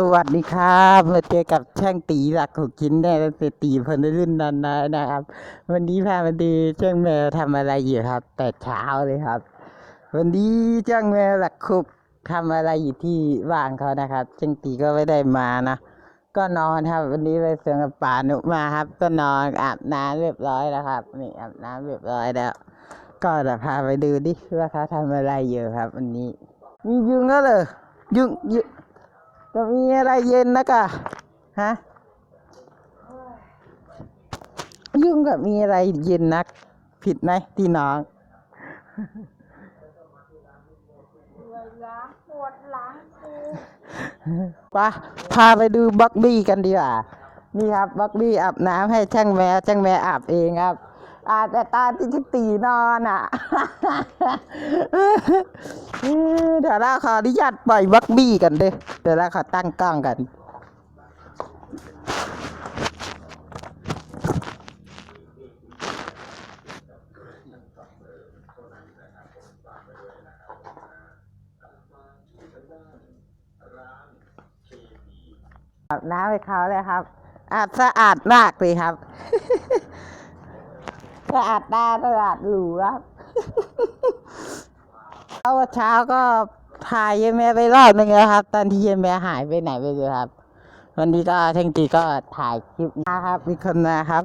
สวัสดีครับมาเจอกับช่างตีหลักของกินได้ตั้งแต่ตีเพนรุ่นนั้นนะนะครับ วันนี้พามาดูช่างแมวทำอะไรอยู่ครับ แต่เช้าเลยครับ วันนี้ช่างแมวหลักคุกทำอะไรอยู่ที่บ้านเขานะครับช่างตีก็ไม่ได้มานะก็นอนครับ วันนี้ไปเสือกับป่านุมาครับ ก็นอนอาบน้ำเรียบร้อยแล้วครับนี่อาบน้ำเรียบร้อยแล้ว ก็เดี๋ยวพาไปดูดิว่าเขาทำอะไรอยู่ครับ วันนี้มียุงก็เลยยุงยุง จะมีอะไรเย็นนะกะฮะยุ่งกับมีอะไรเย็นนัก ผิดไหมที่น้องเลยล้างปวดหลังกูปะพาไปดูบักบี้กันดีกว่า นี่ครับบักบี้อาบน้ำให้ช่างแม่ช่างแม่อาบเองครับ อาแต่ตาที่ชิตีนอนอะเดี๋ยวเราขออนุญาตปล่อยบักบี้กันเด้เดี๋ยวเราขอตั้งกล้องกันอาบน้ำให้เขาเลยครับอาบสะอาดมากเลยครับ สะอาดตาสะอาดหรูครับเอาเช้าก็ถ่ายยายแม่ไปรอบนึงแล้วครับ ตอนที่ยายแม่หายไปไหนไปเลยครับ วันนี้ก็เทงทีก็ถ่ายคลิปนะครับ มีคนมาครับ